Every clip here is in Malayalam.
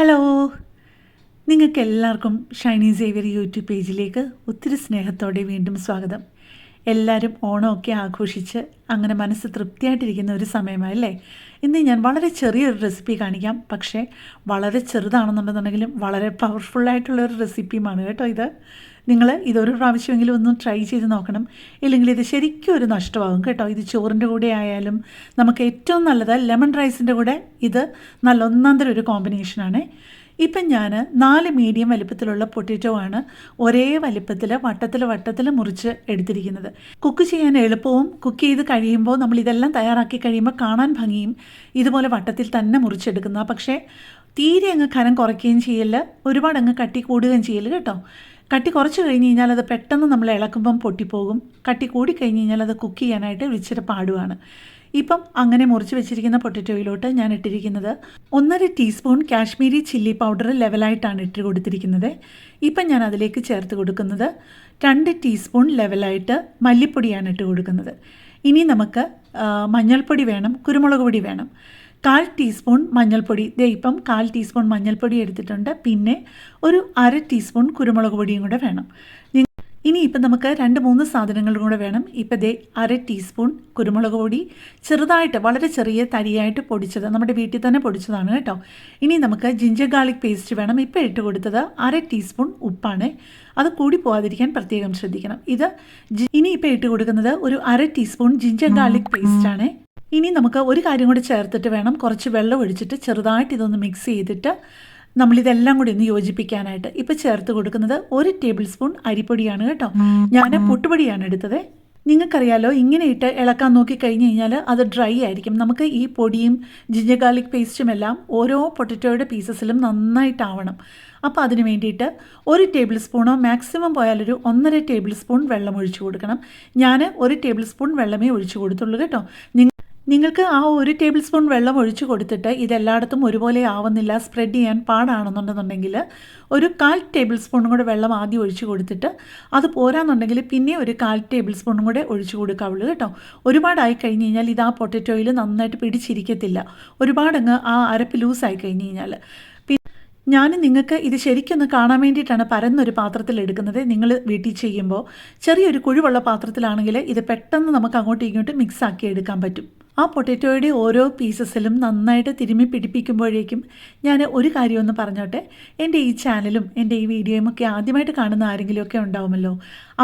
ഹലോ നിങ്ങൾക്ക് എല്ലാവർക്കും ഷൈനി സേവിയർ യൂട്യൂബ് പേജിലേക്ക് ഒത്തിരി സ്നേഹത്തോടെ വീണ്ടും സ്വാഗതം. എല്ലാവരും ഓണമൊക്കെ ആഘോഷിച്ച് അങ്ങനെ മനസ്സ് തൃപ്തിയായിട്ടിരിക്കുന്ന ഒരു സമയമായല്ലേ? ഇന്ന് ഞാൻ വളരെ ചെറിയൊരു റെസിപ്പി കാണിക്കാം. പക്ഷേ വളരെ ചെറുതാണെന്നുണ്ടെന്നുണ്ടെങ്കിലും വളരെ പവർഫുള്ളായിട്ടുള്ള ഒരു റെസിപ്പിയുമാണ് കേട്ടോ ഇത്. നിങ്ങൾ ഇതൊരു പ്രാവശ്യമെങ്കിലും ഒന്ന് ട്രൈ ചെയ്ത് നോക്കണം. ഇല്ലെങ്കിൽ ഇത് ശരിക്കും ഒരു നഷ്ടമാകും കേട്ടോ. ഇത് ചോറിന്റെ കൂടെ ആയാലും നമുക്ക് ഏറ്റവും നല്ലത് ലെമൺ റൈസിന്റെ കൂടെ ഇത് നല്ല ഒന്നാന്തരം ഒരു കോമ്പിനേഷനാണ് ഇപ്പം ഞാൻ നാല് മീഡിയം വലിപ്പത്തിലുള്ള പൊട്ടറ്റോ ആണ് ഒരേ വലിപ്പത്തിൽ വട്ടത്തിൽ വട്ടത്തിൽ മുറിച്ച് എടുത്തിരിക്കുന്നത്. കുക്ക് ചെയ്യാൻ എളുപ്പവും കുക്ക് ചെയ്ത് കഴിയുമ്പോൾ നമ്മൾ ഇതെല്ലാം തയ്യാറാക്കി കഴിയുമ്പോൾ കാണാൻ ഭംഗിയും ഇതുപോലെ വട്ടത്തിൽ തന്നെ മുറിച്ചെടുക്കുന്ന. പക്ഷേ തീരെ അങ്ങ് ഖനം കുറയ്ക്കുകയും ചെയ്യല്ല ഒരുപാട് അങ്ങ് കട്ടി കൂടുകയും ചെയ്യൽ കേട്ടോ. കട്ടി കുറച്ച് കഴിഞ്ഞ് കഴിഞ്ഞാൽ അത് പെട്ടെന്ന് നമ്മൾ ഇളക്കുമ്പം പൊട്ടിപ്പോകും. കട്ടി കൂടി കഴിഞ്ഞ് കഴിഞ്ഞാൽ അത് കുക്ക് ചെയ്യാനായിട്ട് ഇച്ചിരി പാടുവാണ്. ഇപ്പം അങ്ങനെ മുറിച്ച് വെച്ചിരിക്കുന്ന പൊട്ടറ്റോയിലോട്ട് ഞാൻ ഇട്ടിരിക്കുന്നത് ഒന്നര ടീസ്പൂൺ കാശ്മീരി ചില്ലി പൗഡർ ലെവലായിട്ടാണ് ഇട്ട് കൊടുത്തിരിക്കുന്നത്. ഇപ്പം ഞാൻ അതിലേക്ക് ചേർത്ത് കൊടുക്കുന്നത് രണ്ട് ടീസ്പൂൺ ലെവലായിട്ട് മല്ലിപ്പൊടിയാണ് ഇട്ട് കൊടുക്കുന്നത്. ഇനി നമുക്ക് മഞ്ഞൾപ്പൊടി വേണം കുരുമുളക് പൊടി വേണം. കാൽ ടീസ്പൂൺ മഞ്ഞൾപ്പൊടി. ദേ ഇപ്പം കാൽ ടീസ്പൂൺ മഞ്ഞൾപ്പൊടി എടുത്തിട്ടുണ്ട്. പിന്നെ ഒരു അര ടീസ്പൂൺ കുരുമുളക് പൊടിയും കൂടെ വേണം. ഇനി ഇപ്പം നമുക്ക് രണ്ട് മൂന്ന് സാധനങ്ങൾ കൂടെ വേണം. ഇപ്പം ദേ അര ടീസ്പൂൺ കുരുമുളക് പൊടി. ചെറുതായിട്ട് വളരെ ചെറിയ തരിയായിട്ട് പൊടിച്ചത് നമ്മുടെ വീട്ടിൽ തന്നെ പൊടിച്ചതാണ് കേട്ടോ. ഇനി നമുക്ക് ജിഞ്ചർ ഗാർലിക് പേസ്റ്റ് വേണം. ഇപ്പം ഇട്ട് കൊടുത്തത് അര ടീസ്പൂൺ ഉപ്പാണ്. അത് കൂടി പോകാതിരിക്കാൻ പ്രത്യേകം ശ്രദ്ധിക്കണം. ഇത് ഇനി ഇപ്പം ഇട്ട് കൊടുക്കുന്നത് ഒരു അര ടീസ്പൂൺ ജിഞ്ചർ ഗാർലിക് പേസ്റ്റ് ആണ്. ഇനി നമുക്ക് ഒരു കാര്യം കൂടി ചേർത്തിട്ട് വേണം. കുറച്ച് വെള്ളം ഒഴിച്ചിട്ട് ചെറുതായിട്ട് ഇതൊന്ന് മിക്സ് ചെയ്തിട്ട് നമ്മളിതെല്ലാം കൂടി ഒന്ന് യോജിപ്പിക്കാനായിട്ട് ഇപ്പം ചേർത്ത് കൊടുക്കുന്നത് ഒരു ടേബിൾ സ്പൂൺ അരിപ്പൊടിയാണ് കേട്ടോ. ഞാൻ പൊട്ടുപൊടിയാണ് എടുത്തത്. നിങ്ങൾക്കറിയാലോ ഇങ്ങനെ ഇട്ട് ഇളക്കാൻ നോക്കി കഴിഞ്ഞ് കഴിഞ്ഞാൽ അത് ഡ്രൈ ആയിരിക്കും. നമുക്ക് ഈ പൊടിയും ജിഞ്ചർ ഗാർലിക് പേസ്റ്റും എല്ലാം ഓരോ പൊട്ടറ്റോയുടെ പീസസിലും നന്നായിട്ടാവണം. അപ്പോൾ അതിന് വേണ്ടിയിട്ട് ഒരു ടേബിൾ സ്പൂണോ മാക്സിമം പോയാലൊരു ഒന്നര ടേബിൾ സ്പൂൺ വെള്ളം ഒഴിച്ചു കൊടുക്കണം. ഞാൻ ഒരു ടേബിൾ സ്പൂൺ വെള്ളമേ ഒഴിച്ചു കൊടുത്തുള്ളൂ കേട്ടോ. നിങ്ങ- നിങ്ങൾക്ക് ആ ഒരു ടേബിൾ സ്പൂൺ വെള്ളം ഒഴിച്ചു കൊടുത്തിട്ട് ഇതെല്ലായിടത്തും ഒരുപോലെ ആവുന്നില്ല സ്പ്രെഡ് ചെയ്യാൻ പാടാണെന്നുണ്ടെന്നുണ്ടെങ്കിൽ ഒരു കാൽ ടേബിൾ സ്പൂണും കൂടെ വെള്ളം ആദ്യം ഒഴിച്ചു കൊടുത്തിട്ട് അത് പോരാന്നുണ്ടെങ്കിൽ പിന്നെ ഒരു കാൽ ടേബിൾ സ്പൂണും കൂടെ ഒഴിച്ചു കൊടുക്കാവുള്ളൂ കേട്ടോ. ഒരുപാടായി കഴിഞ്ഞ് കഴിഞ്ഞാൽ ഇത് ആ പൊട്ടറ്റോയിൽ നന്നായിട്ട് പിടിച്ചിരിക്കത്തില്ല. ഒരുപാടങ്ങ് ആ അരപ്പ് ലൂസായി കഴിഞ്ഞ് കഴിഞ്ഞാൽ. ഞാൻ നിങ്ങൾക്ക് ഇത് ശരിക്കൊന്ന് കാണാൻ വേണ്ടിയിട്ടാണ് പരന്നൊരു പാത്രത്തിൽ എടുക്കുന്നത്. നിങ്ങൾ വീട്ടിൽ ചെയ്യുമ്പോൾ ചെറിയൊരു കുഴിവുള്ള പാത്രത്തിലാണെങ്കിൽ ഇത് പെട്ടെന്ന് നമുക്ക് അങ്ങോട്ടും ഇങ്ങോട്ടും മിക്സാക്കി എടുക്കാൻ പറ്റും. ആ പൊട്ടറ്റോയുടെ ഓരോ പീസസിലും നന്നായിട്ട് തിരുമ്മി പിടിപ്പിക്കുമ്പോഴേക്കും ഞാൻ ഒരു കാര്യമൊന്ന് പറഞ്ഞോട്ടെ? എന്റെ ഈ ചാനലും എന്റെ ഈ വീഡിയോയും ഒക്കെ ആദ്യമായിട്ട് കാണുന്ന ആരെങ്കിലുമൊക്കെ ഉണ്ടാവുമല്ലോ?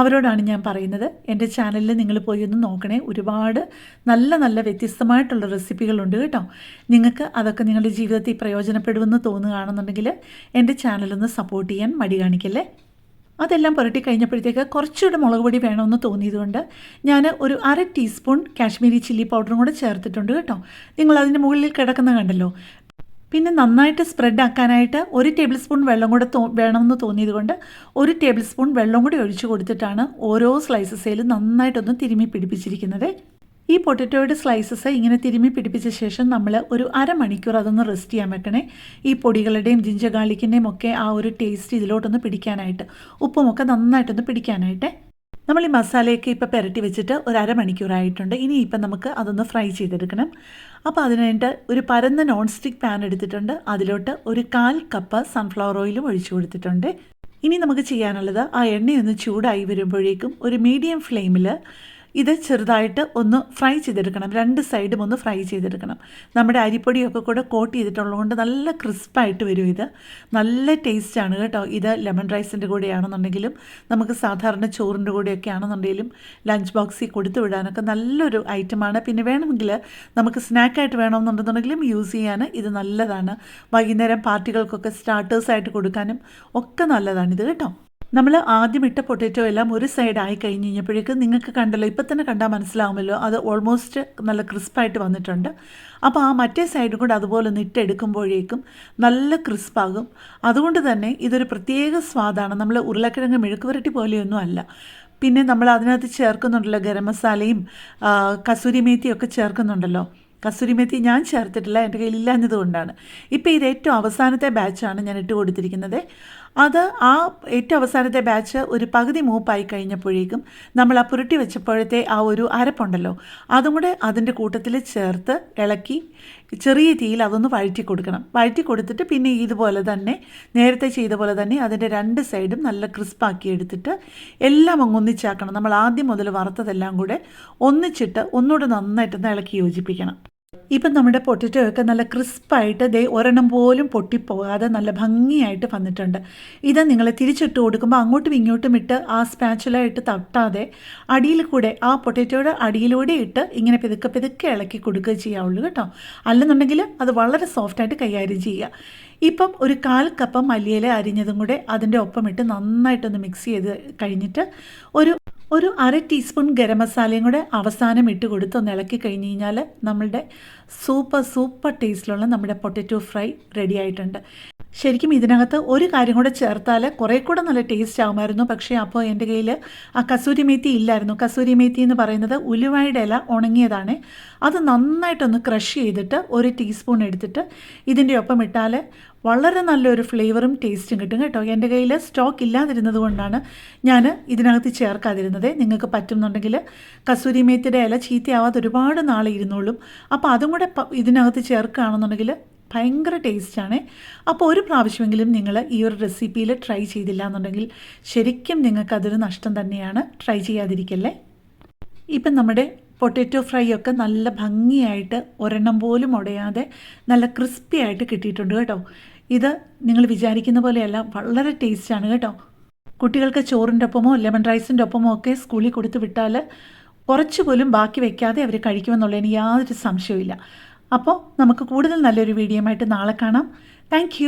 അവരോടാണ് ഞാൻ പറയുന്നത്. എന്റെ ചാനലിൽ നിങ്ങൾ പോയി ഒന്ന് നോക്കണേ. ഒരുപാട് നല്ല നല്ല വ്യത്യസ്തമായിട്ടുള്ള റെസിപ്പികളുണ്ട് കേട്ടോ. നിങ്ങൾക്ക് അതൊക്കെ നിങ്ങളുടെ ജീവിതത്തിൽ പ്രയോജനപ്പെടുമെന്ന് തോന്നുകയാണെന്നുണ്ടെങ്കിൽ എന്റെ ചാനലൊന്ന് സപ്പോർട്ട് ചെയ്യാൻ മടി കാണിക്കല്ലേ? അതെല്ലാം പുരട്ടി കഴിഞ്ഞപ്പോഴത്തേക്ക് കുറച്ചുകൂടെ മുളക് പൊടി വേണമെന്ന് തോന്നിയതുകൊണ്ട് ഞാൻ ഒരു അര ടീസ്പൂൺ കാശ്മീരി ചില്ലി പൗഡറും കൂടെ ചേർത്തിട്ടുണ്ട് കേട്ടോ. നിങ്ങൾ അതിന്റെ മുകളിൽ കിടക്കുന്ന കണ്ടല്ലോ. പിന്നെ നന്നായിട്ട് സ്പ്രെഡ് ആക്കാനായിട്ട് ഒരു ടേബിൾ സ്പൂൺ വെള്ളം കൂടെ തോ വേണമെന്ന് തോന്നിയതുകൊണ്ട് ഒരു ടേബിൾ സ്പൂൺ വെള്ളം കൂടി ഒഴിച്ചു കൊടുത്തിട്ടാണ് ഓരോ സ്ലൈസസേലും നന്നായിട്ടൊന്ന് തിരുമ്മി പിടിപ്പിച്ചിരിക്കുന്നത്. ഈ പൊട്ടറ്റോയുടെ സ്ലൈസസ് ഇങ്ങനെ തിരുമ്മി പിടിപ്പിച്ച ശേഷം നമ്മൾ ഒരു അരമണിക്കൂർ അതൊന്ന് റെസ്റ്റ് ചെയ്യാൻ വെക്കണേ. ഈ പൊടികളുടെയും ജിഞ്ചർ ഗാർലിക്കിന്റെയും ഒക്കെ ആ ഒരു ടേസ്റ്റ് ഇതിലോട്ടൊന്ന് പിടിക്കാനായിട്ട് ഉപ്പുമൊക്കെ നന്നായിട്ടൊന്ന് പിടിക്കാനായിട്ട് നമ്മൾ ഈ മസാലയൊക്കെ ഇപ്പോൾ പുരട്ടി വെച്ചിട്ട് ഒരു അരമണിക്കൂറായിട്ടുണ്ട്. ഇനി ഇപ്പം നമുക്ക് അതൊന്ന് ഫ്രൈ ചെയ്തെടുക്കണം. അപ്പോൾ അതിനായിട്ട് ഒരു പരന്ന നോൺ സ്റ്റിക്ക് പാൻ എടുത്തിട്ടുണ്ട്. അതിലോട്ട് ഒരു കാൽ കപ്പ് സൺഫ്ലവർ ഓയിലും ഒഴിച്ചു കൊടുത്തിട്ടുണ്ട്. ഇനി നമുക്ക് ചെയ്യാനുള്ളത് ആ എണ്ണയൊന്ന് ചൂടായി വരുമ്പോഴേക്കും ഒരു മീഡിയം ഫ്ലെയിമിൽ ഇത് ചെറുതായിട്ട് ഒന്ന് ഫ്രൈ ചെയ്തെടുക്കണം. രണ്ട് സൈഡും ഒന്ന് ഫ്രൈ ചെയ്തെടുക്കണം. നമ്മുടെ അരിപ്പൊടിയൊക്കെ കൂടെ കോട്ട് ചെയ്തിട്ടുള്ളതുകൊണ്ട് നല്ല ക്രിസ്പായിട്ട് വരും ഇത്. നല്ല ടേസ്റ്റാണ് കേട്ടോ. ഇത് ലെമൺ റൈസിന്റെ കൂടെയാണെന്നുണ്ടെങ്കിലും നമുക്ക് സാധാരണ ചോറിന്റെ കൂടെയൊക്കെ ആണെന്നുണ്ടെങ്കിലും ലഞ്ച് ബോക്സിൽ കൊടുത്തു വിടാനൊക്കെ നല്ലൊരു ഐറ്റമാണ്. പിന്നെ വേണമെങ്കിൽ നമുക്ക് സ്നാക്കായിട്ട് വേണമെന്നുണ്ടെന്നുണ്ടെങ്കിലും യൂസ് ചെയ്യാൻ ഇത് നല്ലതാണ്. വൈകുന്നേരം പാർട്ടികൾക്കൊക്കെ സ്റ്റാർട്ടേഴ്സായിട്ട് കൊടുക്കാനും ഒക്കെ നല്ലതാണ് ഇത് കേട്ടോ. നമ്മൾ ആദ്യം ഇട്ട പൊട്ടറ്റോ എല്ലാം ഒരു സൈഡ് ആയി കഴിഞ്ഞ് കഴിഞ്ഞപ്പോഴേക്ക് നിങ്ങൾക്ക് കണ്ടല്ലോ ഇപ്പം തന്നെ കണ്ടാൽ മനസ്സിലാവുമല്ലോ അത് ഓൾമോസ്റ്റ് നല്ല ക്രിസ്പായിട്ട് വന്നിട്ടുണ്ട്. അപ്പോൾ ആ മറ്റേ സൈഡും കൂടെ അതുപോലെ ഒന്ന് ഇട്ടെടുക്കുമ്പോഴേക്കും നല്ല ക്രിസ്പാകും അതുകൊണ്ട് തന്നെ ഇതൊരു പ്രത്യേക സ്വാദാണ്. നമ്മൾ ഉരുളക്കിഴങ്ങ് മെഴുക്ക് പുരട്ടി പോലെയൊന്നും അല്ല. പിന്നെ നമ്മൾ അതിനകത്ത് ചേർക്കുന്നുണ്ടല്ലോ ഗരം മസാലയും കസൂരി മേത്തിയൊക്കെ ചേർക്കുന്നുണ്ടല്ലോ. കസൂരി മെത്തി ഞാൻ ചേർത്തിട്ടില്ല എന്റെ കയ്യിൽ ഇല്ലാഞ്ഞതുകൊണ്ടാണ്. ഇപ്പോൾ ഇത് ഏറ്റവും അവസാനത്തെ ബാച്ചാണ് ഞാൻ ഇട്ട് കൊടുത്തിരിക്കുന്നത്. അത് ആ ഏറ്റവും അവസാനത്തെ ബാച്ച് ഒരു പകുതി മൂപ്പായി കഴിഞ്ഞപ്പോഴേക്കും നമ്മൾ ആ പുരട്ടി വെച്ചപ്പോഴത്തെ ആ ഒരു അരപ്പുണ്ടല്ലോ അതും കൂടെ അതിന്റെ കൂട്ടത്തിൽ ചേർത്ത് ഇളക്കി ചെറിയ തീയിൽ അതൊന്ന് വഴറ്റി കൊടുക്കണം. വഴറ്റി കൊടുത്തിട്ട് പിന്നെ ഇതുപോലെ തന്നെ നേരത്തെ ചെയ്ത പോലെ തന്നെ അതിന്റെ രണ്ട് സൈഡും നല്ല ക്രിസ്പാക്കി എടുത്തിട്ട് എല്ലാം അങ്ങ് ഒന്നിച്ചാക്കണം. നമ്മൾ ആദ്യം മുതൽ വറുത്തതെല്ലാം കൂടെ ഒന്നിച്ചിട്ട് ഒന്നുകൂടെ നന്നായിട്ടൊന്ന് ഇളക്കി യോജിപ്പിക്കണം. ഇപ്പം നമ്മുടെ പൊട്ടറ്റോ നല്ല ക്രിസ്പായിട്ട് ദേ ഒരെണ്ണം പോലും പൊട്ടിപ്പോകാതെ നല്ല ഭംഗിയായിട്ട് വന്നിട്ടുണ്ട്. ഇത് നിങ്ങൾ തിരിച്ചിട്ട് കൊടുക്കുമ്പോൾ അങ്ങോട്ടും ഇങ്ങോട്ടും ഇട്ട് ആ സ്പാച്ചുലായിട്ട് തട്ടാതെ അടിയിൽ കൂടെ ആ പൊട്ടറ്റോയുടെ അടിയിലൂടെ ഇട്ട് ഇങ്ങനെ പെതുക്കെ പെതുക്കെ ഇളക്കി കൊടുക്കുക ചെയ്യാവുള്ളൂ കേട്ടോ. അല്ലെന്നുണ്ടെങ്കിൽ അത് വളരെ സോഫ്റ്റായിട്ട് കൈകാര്യം ചെയ്യുക. ഇപ്പം ഒരു കാൽ കപ്പ് മല്ലിയില അരിഞ്ഞതും കൂടെ അതിന്റെ ഒപ്പം ഇട്ട് നന്നായിട്ടൊന്ന് മിക്സ് ചെയ്ത് കഴിഞ്ഞിട്ട് ഒരു ഒരു അര ടീസ്പൂൺ ഗരം മസാലയും കൂടെ അവസാനം ഇട്ട് കൊടുത്ത് ഒന്ന് ഇളക്കി കഴിഞ്ഞ് കഴിഞ്ഞാൽ നമ്മളുടെ സൂപ്പർ സൂപ്പർ ടേസ്റ്റിലുള്ള നമ്മുടെ പൊട്ടറ്റോ ഫ്രൈ റെഡി ആയിട്ടുണ്ട്. ശരിക്കും ഇതിനകത്ത് ഒരു കാര്യം കൂടെ ചേർത്താൽ കുറേ കൂടെ നല്ല ടേസ്റ്റ് ആകുമായിരുന്നു പക്ഷേ അപ്പോൾ എന്റെ കയ്യിൽ ആ കസൂരി മേത്തി ഇല്ലായിരുന്നു. കസൂരി മേത്തി എന്ന് പറയുന്നത് ഉലുവായുടെ ഇല ഉണങ്ങിയതാണ്. അത് നന്നായിട്ടൊന്ന് ക്രഷ് ചെയ്തിട്ട് ഒരു ടീസ്പൂൺ എടുത്തിട്ട് ഇതിന്റെ ഒപ്പം ഇട്ടാൽ വളരെ നല്ലൊരു ഫ്ലേവറും ടേസ്റ്റും കിട്ടും കേട്ടോ. എന്റെ കയ്യിൽ സ്റ്റോക്ക് ഇല്ലാതിരുന്നത് കൊണ്ടാണ് ഞാൻ ഇതിനകത്ത് ചേർക്കാതിരുന്നത്. നിങ്ങൾക്ക് പറ്റുന്നുണ്ടെങ്കിൽ കസൂരി മേത്തിയുടെ ഇല ചീത്തയാവാതെ ഒരുപാട് നാളെ ഇരുന്നോളും. അപ്പോൾ അതും കൂടെ ഇതിനകത്ത് ചേർക്കുകയാണെന്നുണ്ടെങ്കിൽ ഭയങ്കര ടേസ്റ്റാണ്. അപ്പോൾ ഒരു പ്രാവശ്യമെങ്കിലും നിങ്ങൾ ഈ ഒരു റെസിപ്പിയിൽ ട്രൈ ചെയ്തില്ല എന്നുണ്ടെങ്കിൽ ശരിക്കും നിങ്ങൾക്കതൊരു നഷ്ടം തന്നെയാണ്. ട്രൈ ചെയ്യാതിരിക്കല്ലേ? ഇപ്പം നമ്മുടെ പൊട്ടാറ്റോ ഫ്രൈ ഒക്കെ നല്ല ഭംഗിയായിട്ട് ഒരെണ്ണം പോലും ഉടയാതെ നല്ല ക്രിസ്പി ആയിട്ട് കിട്ടിയിട്ടുണ്ട് കേട്ടോ. ഇത് നിങ്ങൾ വിചാരിക്കുന്ന പോലെയല്ല വളരെ ടേസ്റ്റാണ് കേട്ടോ. കുട്ടികൾക്ക് ചോറിന്റെ ഒപ്പമോ ലെമൺ റൈസിന്റെ ഒപ്പമോ ഒക്കെ സ്കൂളിൽ കൊടുത്തു വിട്ടാൽ കുറച്ച് പോലും ബാക്കി വയ്ക്കാതെ അവർ കഴിക്കുമെന്നുള്ളതിന് യാതൊരു സംശയവുമില്ല. അപ്പോൾ നമുക്ക് കൂടുതൽ നല്ലൊരു വീഡിയോ ആയിട്ട് നാളെ കാണാം. താങ്ക്